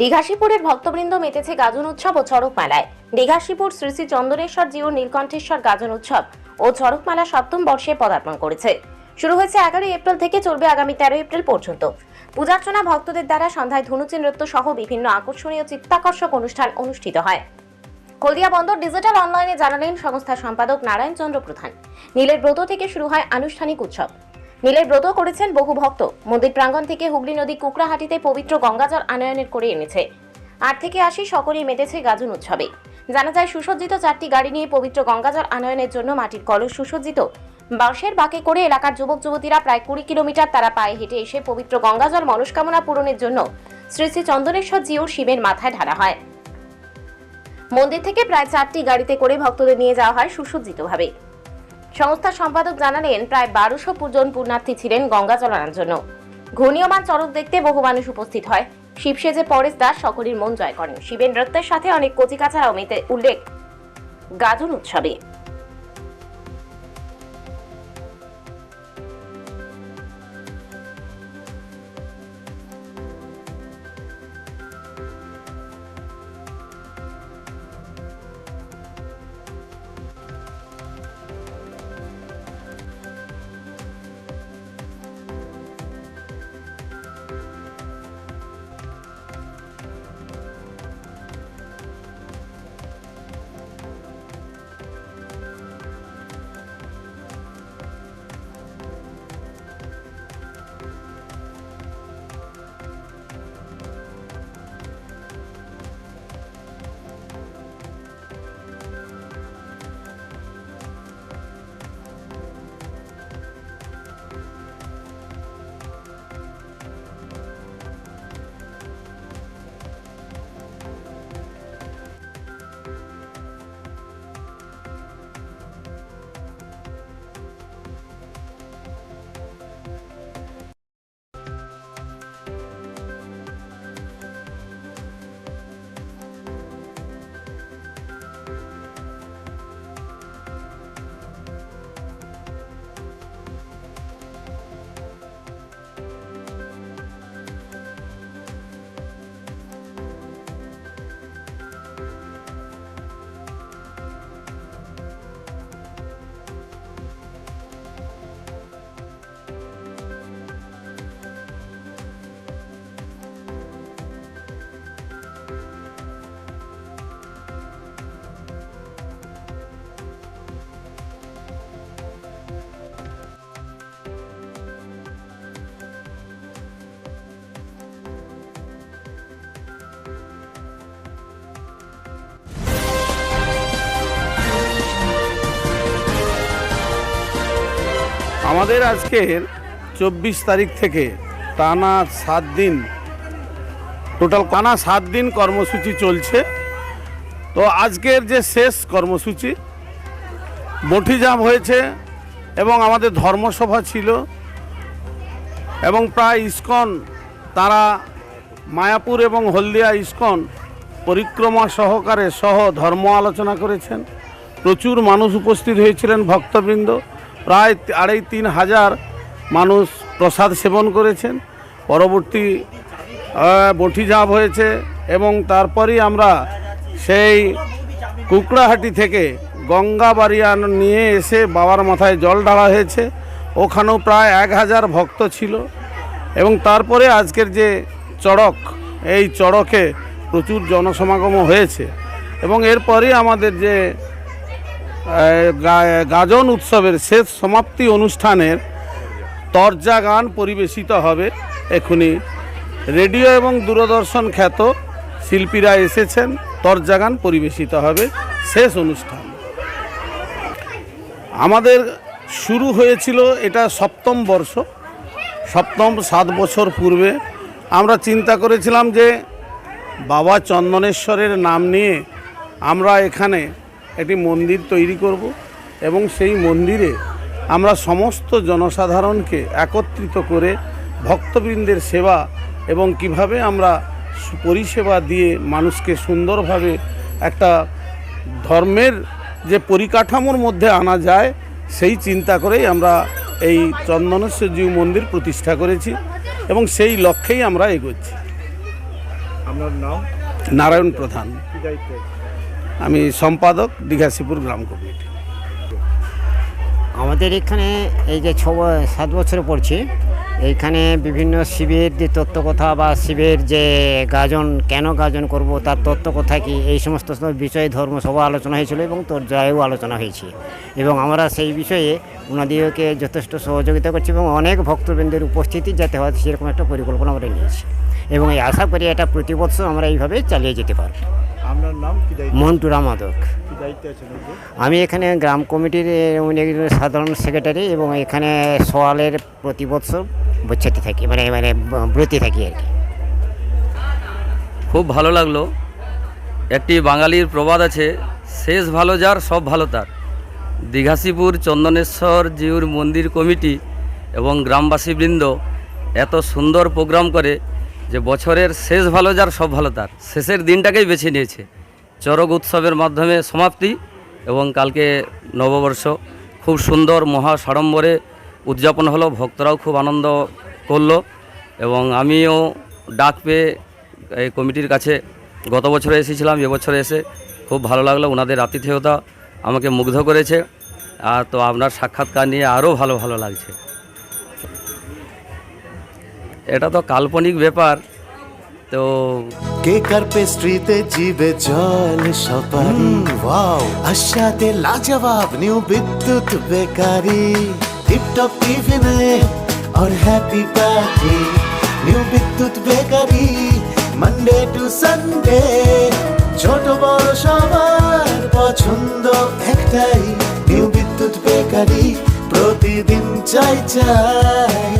দীঘাশিপুরের ভক্তবৃন্দ মেতেছে গাজন উৎসব ও চড়ক মেলায় দীঘাশিপুর শ্রী শ্রী চন্দনেশ্বর জিও নীলকণ্ঠেশ্বর গাজন উৎসব ও চড়ক মেলা সপ্তম বর্ষে পদার্পণ করেছে। শুরু হয়েছে এগারোই এপ্রিল থেকে চলবে আগামী তেরোই এপ্রিল পর্যন্ত। পূজার্চনা ভক্তদের দ্বারা সন্ধ্যায় ধনুচি নৃত্য সহ বিভিন্ন আকর্ষণীয় চিত্তাকর্ষক অনুষ্ঠান অনুষ্ঠিত হয়। হলদিয়া বন্দর ডিজিটাল অনলাইনে জানালেন সংস্থার সম্পাদক নারায়ণ চন্দ্র প্রধান। নীলের ব্রত থেকে শুরু হয় আনুষ্ঠানিক উৎসব। নীলের ব্রত করেছেন বহু ভক্ত। মন্দির প্রাঙ্গণ থেকে হুগলি নদী কুকড়াহাটিতে পবিত্র গঙ্গাজল আনয়নের করে এনেছে। আট থেকে আশি সকলেই মেতেছে গাজন উৎসবে। জানা যায়, সুসজ্জিত চারটি গাড়ি নিয়ে পবিত্র গঙ্গাজল আনয়নের জন্য মাটির কলস সুসজ্জিত। বাঁশের বাঁকে করে এলাকার যুবক যুবতীরা প্রায় কুড়ি কিলোমিটার তারা পায়ে হেঁটে এসে পবিত্র গঙ্গাজল মনস্কামনা পূরণের জন্য শ্রী শ্রী চন্দনেশ্বর জিও শিবের মাথায় ঢালা হয়। মন্দির থেকে প্রায় চারটি গাড়িতে করে ভক্তদের নিয়ে যাওয়া হয় সুসজ্জিতভাবে। সংস্থার সম্পাদক জানালেন, প্রায় বারোশো জন পুণ্যার্থী ছিলেন গঙ্গা চলানোর জন্য। ঘনীয়মান চরক দেখতে বহু মানুষ উপস্থিত হয়। শিব সেজে পরেশ দাস সকলের মন জয় করেন। শিবের নৃত্যের সাথে অনেক কচিকাচারাও অমিতে উল্লেখ। গাজন উৎসবে। আমাদের আজকের চব্বিশ তারিখ থেকে টানা সাত দিন, টোটাল টানা সাত দিন কর্মসূচি চলছে। তো আজকের যে শেষ কর্মসূচি, বঠিজাম হয়েছে এবং আমাদের ধর্মসভা ছিল এবং প্রায় ইস্কন, তারা মায়াপুর এবং হলদিয়া ইস্কন পরিক্রমা সহকারে সহ ধর্ম আলোচনা করেছেন। প্রচুর মানুষ উপস্থিত হয়েছিলেন ভক্তবৃন্দ। প্রায় আড়াই তিন হাজার মানুষ প্রসাদ সেবন করেছেন। পরবর্তী আহ, বঠিজাপ হয়েছে এবং তারপরেই আমরা সেই কুকড়াহাটি থেকে গঙ্গাবাড়িয়া নিয়ে এসে বাবার মাথায় জল ঢালা হয়েছে। ওখানেও প্রায় এক হাজার ভক্ত ছিল এবং তারপরে আজকের যে চড়ক এই চড়কে প্রচুর জনসমাগমও হয়েছে এবং এরপরেই আমাদের যে গাজন উৎসবের শেষ সমাপ্তি অনুষ্ঠানের তরজা গান পরিবেশিত হবে। এখনই রেডিও এবং দূরদর্শন খ্যাত শিল্পীরা এসেছেন। তরজা গান পরিবেশিত হবে শেষ অনুষ্ঠান। আমাদের শুরু হয়েছিল এটা সপ্তম বর্ষ। সপ্তম সাত বছর পূর্বে আমরা চিন্তা করেছিলাম যে বাবা চন্দনেশ্বরের নাম নিয়ে আমরা এখানে একটি মন্দির তৈরি করব এবং সেই মন্দিরে আমরা সমস্ত জনসাধারণকে একত্রিত করে ভক্তবৃন্দের সেবা এবং কীভাবে আমরা পরিষেবা দিয়ে মানুষকে সুন্দরভাবে একটা ধর্মের যে পরিকাঠামোর মধ্যে আনা যায় সেই চিন্তা করেই আমরা এই চন্দনেশ্বর জিউ মন্দির প্রতিষ্ঠা করেছি এবং সেই লক্ষ্যেই আমরা এগোচ্ছি। আপনার নাম? নারায়ণ প্রধান। আমি সম্পাদক দীঘাশিপুর গ্রাম কমিটি। আমাদের এখানে এই যে ছ সাত বছরে পড়ছি, এইখানে বিভিন্ন শিবের যে তত্ত্বকথা বা শিবের যে গাজন, কেন গাজন করব, তার তত্ত্বকথা কি, এই সমস্ত বিষয়ে ধর্ম সভা আলোচনা হয়েছিল এবং তোর জয়েও আলোচনা হয়েছে। এবং আমরা সেই বিষয়ে ওনাদেরকে যথেষ্ট সহযোগিতা করছি এবং অনেক ভক্তবৃন্দের উপস্থিতি যাতে হয়, সেরকম একটা পরিকল্পনা আমরা নিয়েছি। এবং এই আশা করি এটা প্রতি বছর আমরা এইভাবে চালিয়ে যেতে পারব। আপনার নাম কি দায়িত্ব? মন্টুরা মাদক কি দায়িত্বে আছেন আপনি? আমি এখানে গ্রাম কমিটির এ, উনি একজন সাধারণ সেক্রেটারি এবং এখানে সোয়ালের প্রতি বছর বচ্ছাতে থাকি মানে মানে ব্রতী থাকি আর কি। খুব ভালো লাগল। একটি বাঙালির প্রবাদ আছে শেষ ভালো যার সব ভালো তার। দীঘাশিপুর চন্দনেশ্বর জিউর মন্দির কমিটি এবং গ্রামবাসীবৃন্দ এত সুন্দর প্রোগ্রাম করে যে বছরের শেষ ভালো যার, সব ভালো তার। শেষের দিনটাকেই বেছে নিয়েছে। চরক উৎসবের মাধ্যমে সমাপ্তি এবং কালকে নববর্ষ। খুব সুন্দর মহা সাড়ম্বরে উদযাপন হলো, ভক্তরাও খুব আনন্দ করল এবং আমিও ডাক পেয়ে এই কমিটির কাছে গত বছরে এসেছিলাম এবছরে এসে খুব ভালো লাগল ওনাদের আতিথেয়তা আমাকে মুগ্ধ করেছে। আর তো আপনার সাক্ষাৎকার নিয়ে আরও ভালো ভালো লাগছে। এটা তো কাল্পনিক ব্যাপার তো কেক আর পেস্ট্রিতে জিবে জল সপারি ওয়াও আশাতে লাজবাব নিউ বিদ্যুৎ বেকারি টিপটপ টিফিনে और happy party new Bidyut bakery Monday to Sunday ছোট বড় সবার পছন্দ একটাই নিউ বিদ্যুৎ বেকারি প্রতিদিন চাই চাই না না না